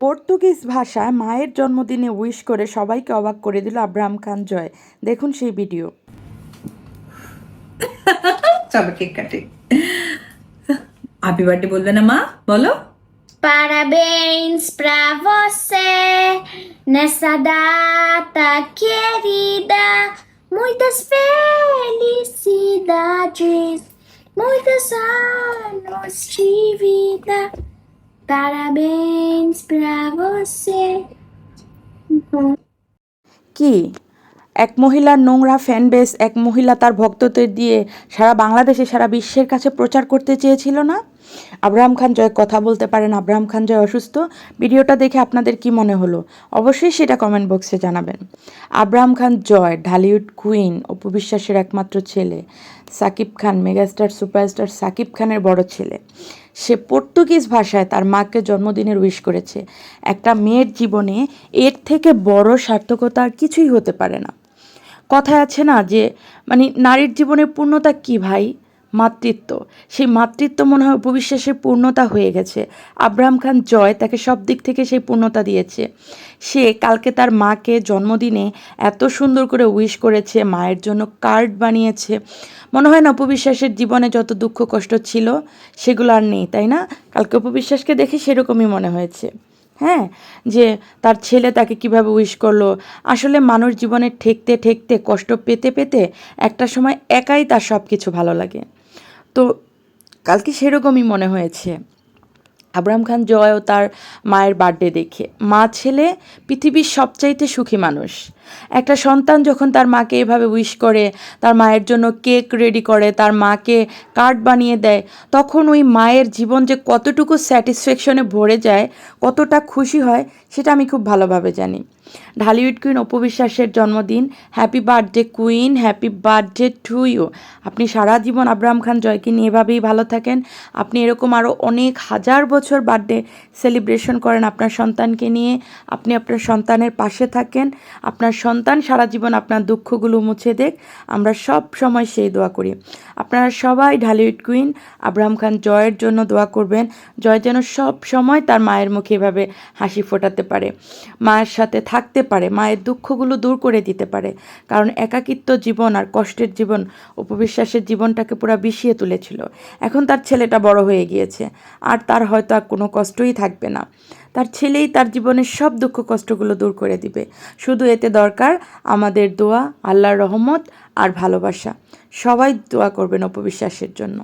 Portuguese ভাষায় মায়ের জন্মদিনে উইশ করে সবাইকে অবাক করে দিল আব্রাহাম খান জয় দেখুন সেই ভিডিও চলো কেক কাটে হ্যাপি বার্থডে বলবে না মা বলো Parabéns pra você nessa data querida. Muitas felicidades, muitos anos de vida. Parabéns pra você. কি এক মহিলার নোংরা ফ্যান বেস এক মহিলা তার ভক্তদের দিয়ে সারা বাংলাদেশে, সারা বিশ্বের কাছে প্রচার করতে চেয়েছিল না আব্রাহাম খান জয় কথা বলতে পারেন আব্রাহাম খান জয় অসুস্থ। ভিডিওটা দেখে আপনাদের কি মনে হলো? অবশ্যই সেটা কমেন্ট বক্সে জানাবেন। আব্রাহাম খান জয়, ঢালিউড কুইন অপু বিশ্বাসের একমাত্র ছেলে। সাকিব খান মেগাস্টার সুপারস্টার সাকিব খানের বড় ছেলে। সে পর্তুগিজ ভাষায় তার মাকে জন্মদিনের উইশ করেছে। একটা মেয়ের জীবনে এর থেকে বড় সার্থকতা আর কিছুই হতে পারে না। কথায় আছে না যে মানে নারীর জীবনের পূর্ণতা কি ভাই? মাতৃত্ব। সেই মাতৃত্ব মনে হয় উপবিশ্বাসের পূর্ণতা হয়ে গেছে। আব্রাহাম খান জয় তাকে সব দিক থেকে সেই পূর্ণতা দিয়েছে। সে কালকে তার মাকে জন্মদিনে এত সুন্দর করে উইশ করেছে, মায়ের জন্য কার্ড বানিয়েছে। মনে হয় না উপবিশ্বাসের জীবনে যত দুঃখ কষ্ট ছিল, সেগুলো আর নেই, তাই না? কালকে উপবিশ্বাসকে দেখে সেরকমই মনে হয়েছে। হ্যাঁ যে তার ছেলে তাকে কীভাবে উইশ করল। আসলে মানুষ জীবনে ঠেকতে ঠেকতে, কষ্ট পেতে পেতে একটা সময় একাই তার সব কিছু ভালো লাগে। তো কালকে সেরকমই মনে হয়েছে। আব্রাহাম খান জয়ও তার মায়ের বার্থডে দেখে। মা ছেলে পৃথিবীর সবচাইতে সুখী মানুষ। একটা সন্তান যখন তার মাকে এভাবে উইশ করে, তার মায়ের জন্য কেক রেডি করে, তার মাকে কার্ড বানিয়ে দেয়, তখন ওই মায়ের জীবন যে কতটুকু স্যাটিসফ্যাকশনে ভরে যায়, কতটা খুশি হয়, সেটা আমি খুব ভালোভাবে জানি। ঢালিউড কুইন অপবিশ্বাসের জন্মদিন happy birthday queen happy birthday to you আপনি সারা জীবন আব্রাহাম খান জয়কে নিয়ে এভাবেই ভালো থাকেন। আপনি এরকম আরও অনেক হাজার বছর বার্থডে সেলিব্রেশন করেন আপনার সন্তানকে নিয়ে। আপনি আপনার সন্তানের পাশে থাকেন। আপনার সন্তান সারা জীবন আপনার দুঃখগুলো মুছে দেখ। আমরা সব সময় সেই দোয়া করি। আপনারা সবাই ঢালিউড কুইন আব্রাহাম খান জয়ের জন্য দোয়া করবেন। জয় যেন সব সময় তার মায়ের মুখে এভাবে হাসি ফোটাতে পারে। মায়ের সাথে থাকতে পারে, মায়ের দুঃখগুলো দূর করে দিতে পারে। কারণ একাকিত্ব জীবন আর কষ্টের জীবন উপবিশ্বাসের জীবনটাকে পুরো বিষিয়ে তুলেছিল। এখন তার ছেলেটা বড় হয়ে গিয়েছে। আর তার হয়তো আর কোনো কষ্টই থাকবে না। তার ছেলেই তার জীবনের সব দুঃখ কষ্টগুলো দূর করে দিবে। শুধু এতে দরকার আমাদের দোয়া, আল্লাহর রহমত আর ভালোবাসা। সবাই দোয়া করবেন অপবিশ্বাসের জন্য।